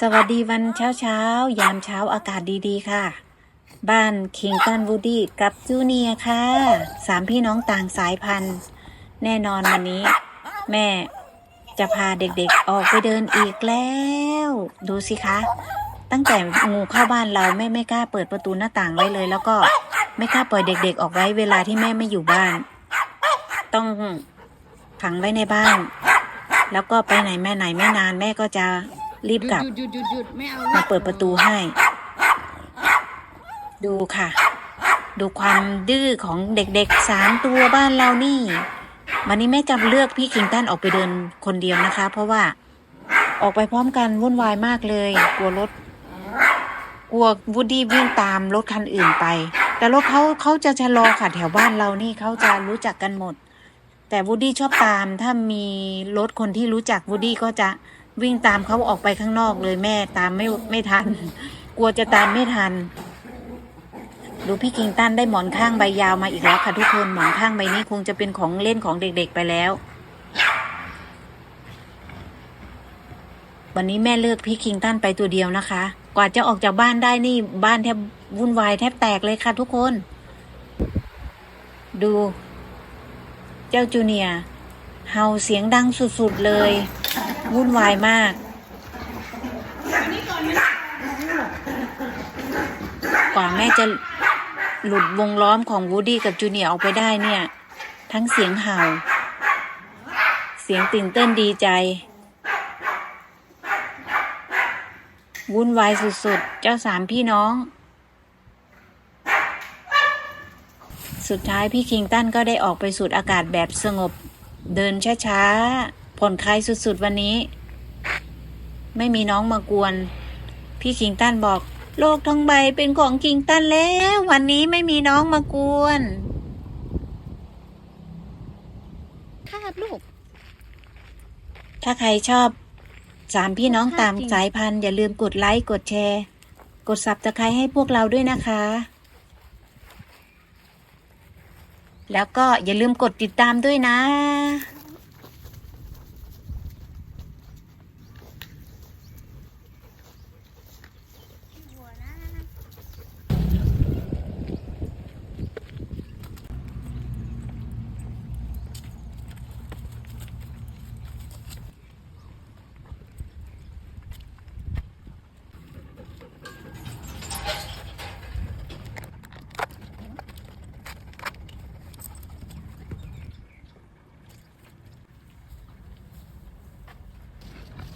สวัสดีวันเช้าเช้ายามเช้าอากาศดีๆ ค่ะ บ้านคิงตันวูดี้กับจูเนียค่ะ สามพี่น้องต่างสายพันธุ์ แน่นอนวันนี้ แม่จะพาเด็กๆออกไปเดินอีกแล้ว ดูสิคะ ตั้งแต่งูเข้าบ้านเราแม่ไม่กล้าเปิดประตูหน้าต่างไว้เลย แล้วก็ไม่กล้าปล่อยเด็กๆ ออกไว้เวลาที่แม่ไม่อยู่บ้าน ต้องขังไว้ในบ้าน แล้วก็ไปไหนแม่ไหนไม่นานแม่ก็จะ รีบกลับหยุดหยุดหยุดหยุดไม่เอามาเปิดประตูให้ ดูค่ะ ดูความดื้อของเด็กๆสามตัวบ้านเรานี่ วันนี้แม่จำเลือกพี่คิงตันออกไปเดินคนเดียวนะคะ เพราะว่าออกไปพร้อมกันวุ่นวายมากเลย กลัวรถกลัววูดดี้วิ่งตามรถคันอื่นไป แต่รถเขาเขาจะชะลอค่ะแถวบ้านเรานี่เขาจะรู้จักกันหมด แต่วูดดี้ชอบตามถ้ามีรถคนที่รู้จักวูดดี้ก็จะ วิ่งตามเขาออกไปข้างนอกเลยแม่ตามไม่ไม่ทัน กลัวจะตามไม่ทัน ดูพี่คิงตันได้หมอนข้างใบยาวมาอีกแล้วค่ะทุกคนหมอนข้างใบนี้คงจะเป็นของเล่นของเด็กๆไปแล้ว วันนี้แม่เลือกพี่คิงตันไปตัวเดียวนะคะ กว่าจะออกจากบ้านได้นี่บ้านแทบวุ่นวายแทบแตกเลยค่ะทุกคน ดู เจ้าจูเนียเห่าเสียงดังสุดๆเลย วุ่นวายมาก กว่าแม่จะหลุดวงล้อมของวูดี้กับจูเนียร์ออกไปได้เนี่ย ทั้งเสียงเห่า เสียงตื่นเต้นดีใจ วุ่นวายสุดๆ เจ้าสามพี่น้อง สุดท้ายพี่คิงตันก็ได้ออกไปสูดอากาศแบบสงบ เดินช้าๆ ผ่อนคลายสุดๆวันนี้ ไม่มีน้องมากวน พี่คิงตันบอก โลกทั้งใบเป็นของคิงตันแล้ว วันนี้ไม่มีน้องมากวนคาดลูก ถ้าใครชอบสามพี่น้องตามสายพันธุ์อย่าลืมกดไลค์กดแชร์ กดซับสไครต์ให้พวกเราด้วยนะคะ แล้วก็อย่าลืมกดติดตามด้วยนะ